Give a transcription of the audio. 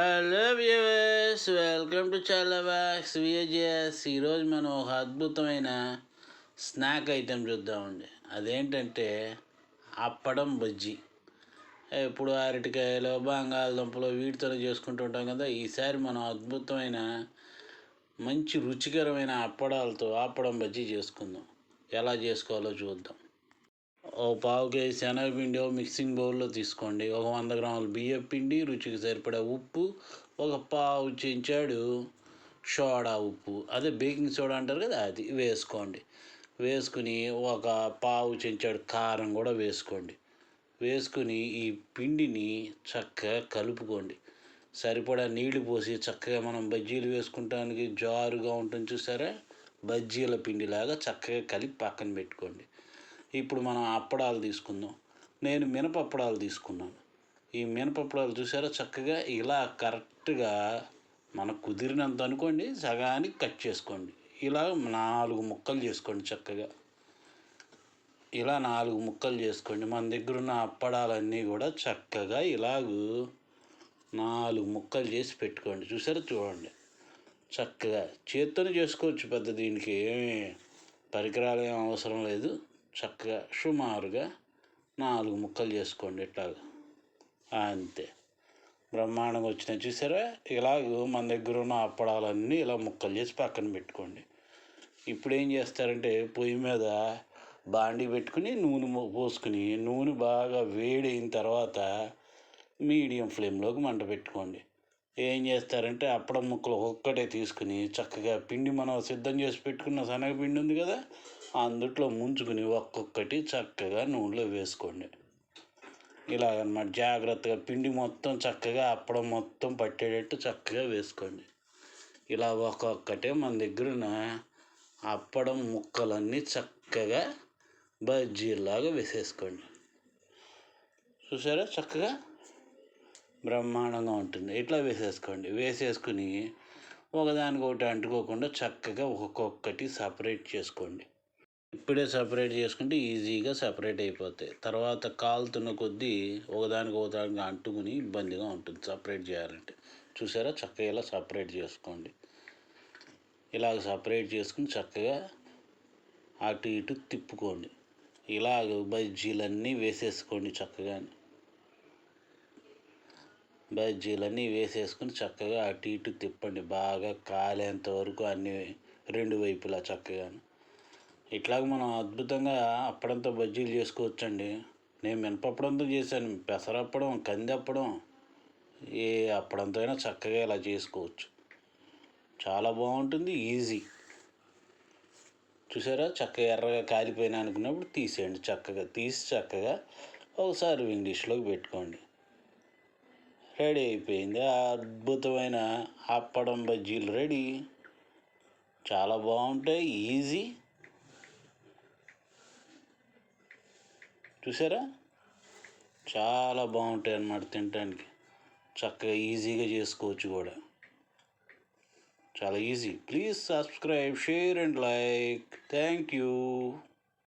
Hello viewers welcome to చాలా బాక్స్ విజయస్ ఈరోజు మనం ఒక అద్భుతమైన స్నాక్ ఐటెం చూద్దామండి. అదేంటంటే అప్పడం బజ్జీ. ఎప్పుడు అరటికాయలు బంగాళదుంపలు వీటితో చేసుకుంటూ ఉంటాం కదా ఈసారి మనం అద్భుతమైన మంచి రుచికరమైన అప్పడాలతో అప్పడం బజ్జీ చేసుకుందాం. ఎలా చేసుకోవాలో చూద్దాం. ఓ పావు కేజీ శనగపిండి ఓ మిక్సింగ్ బౌల్లో తీసుకోండి. ఒక వంద గ్రాముల బియ్యం పిండి రుచికి సరిపడా ఉప్పు ఒక పావు చెంచాడు సోడా ఉప్పు. అదే బేకింగ్ సోడా అంటారు కదా అది వేసుకోండి. వేసుకుని ఒక పావు చెంచాడు కారం కూడా వేసుకోండి. వేసుకుని ఈ పిండిని చక్కగా కలుపుకోండి. సరిపడా నీళ్ళు పోసి చక్కగా మనం బజ్జీలు వేసుకుంటానికి జారుగా ఉంటుంది చూసారా? బజ్జీల పిండిలాగా చక్కగా కలిపి పక్కన పెట్టుకోండి. ఇప్పుడు మనం అప్పడాలు తీసుకుందాం. నేను మినపప్పడాలు తీసుకున్నాను. ఈ మినపప్పడాలు చూసారా? చక్కగా ఇలా కరెక్ట్గా మనకు కుదిరినంత అనుకోండి సగానికి కట్ చేసుకోండి. ఇలా నాలుగు ముక్కలు చేసుకోండి చక్కగా. ఇలా నాలుగు ముక్కలు చేసుకోండి. మన దగ్గర ఉన్న అప్పడాలన్నీ కూడా చక్కగా ఇలాగూ నాలుగు ముక్కలు చేసి పెట్టుకోండి. చూసారా? చూడండి. చక్కగా చేత్తోనే చేసుకోవచ్చు పెద్ద దీనికి ఏమి పరికరాలు ఏం అవసరం లేదు. చక్కగా సుమారుగా నాలుగు ముక్కలు చేసుకోండి ఇట్లా. అంతే. బ్రహ్మాండంగా వచ్చినాయి. చూసారా? ఇలాగ మన దగ్గర ఉన్న అప్పడాలన్నీ ఇలా ముక్కలు చేసి పక్కన పెట్టుకోండి. ఇప్పుడు ఏం చేస్తారంటే పొయ్యి మీద బాండి పెట్టుకుని నూనె పోసుకుని నూనె బాగా వేడైన తర్వాత మీడియం ఫ్లేమ్లోకి మంట పెట్టుకోండి. ఏం చేస్తారంటే అప్పడం ముక్కలు ఒక్కటే తీసుకుని చక్కగా పిండి మనం సిద్ధం చేసి పెట్టుకున్న శనగపిండి ఉంది కదా అందుట్లో ముంచుకుని ఒక్కొక్కటి చక్కగా నూనెలో వేసుకోండి. ఇలాగనమాట జాగ్రత్తగా పిండి మొత్తం చక్కగా అప్పడం మొత్తం పట్టేటట్టు చక్కగా వేసుకోండి. ఇలా ఒక్కొక్కటే మన దగ్గర అప్పడం ముక్కలన్నీ చక్కగా బజ్జీలాగా వేసేసుకోండి. చూసారా? చక్కగా బ్రహ్మాండంగా ఉంటుంది. ఇట్లా వేసేసుకోండి. వేసేసుకుని ఒకదానికి ఒకటి అంటుకోకుండా చక్కగా ఒక్కొక్కటి సపరేట్ చేసుకోండి. ఇప్పుడే సపరేట్ చేసుకుంటే ఈజీగా సపరేట్ అయిపోతాయి. తర్వాత కాలుతున్న కొద్దీ ఒకదానికి ఒకదానికి అంటుకుని ఇబ్బందిగా ఉంటుంది సపరేట్ చేయాలంటే. చూసారా? చక్కగా ఇలా సపరేట్ చేసుకోండి. ఇలాగ సపరేట్ చేసుకుని చక్కగా అటు ఇటు తిప్పుకోండి. ఇలాగ బజ్జీలన్నీ వేసేసుకోండి చక్కగా బజ్జీలన్నీ వేసేసుకుని చక్కగా అటు ఇటు తిప్పండి. బాగా కాలేంత వరకు అన్ని రెండు వైపులా చక్కగా ఇట్లాగ మనం అద్భుతంగా అప్పడంతో బజ్జీలు చేసుకోవచ్చండి. నేను మినపప్పడంతో చేశాను. పెసరప్పడం కంది అప్పడం ఏ అప్పడంతో అయినా చక్కగా ఇలా చేసుకోవచ్చు. చాలా బాగుంటుంది. ఈజీ. చూసారా? చక్కగా ఎర్రగా కాలిపోయినా అనుకున్నప్పుడు తీసేయండి చక్కగా. తీసి చక్కగా ఒకసారి సర్వింగ్ డిష్లోకి పెట్టుకోండి. రెడీ అయిపోయింది. అద్భుతమైన అప్పడం బజ్జీలు రెడీ. చాలా బాగుంటాయి. ఈజీ. చూసారా? చాలా బాగుంటాయి అన్నమాట తినడానికి చక్కగా ఈజీగా చేసుకోవచ్చు కూడా. చాలా easy. Please subscribe share and like. Thank you.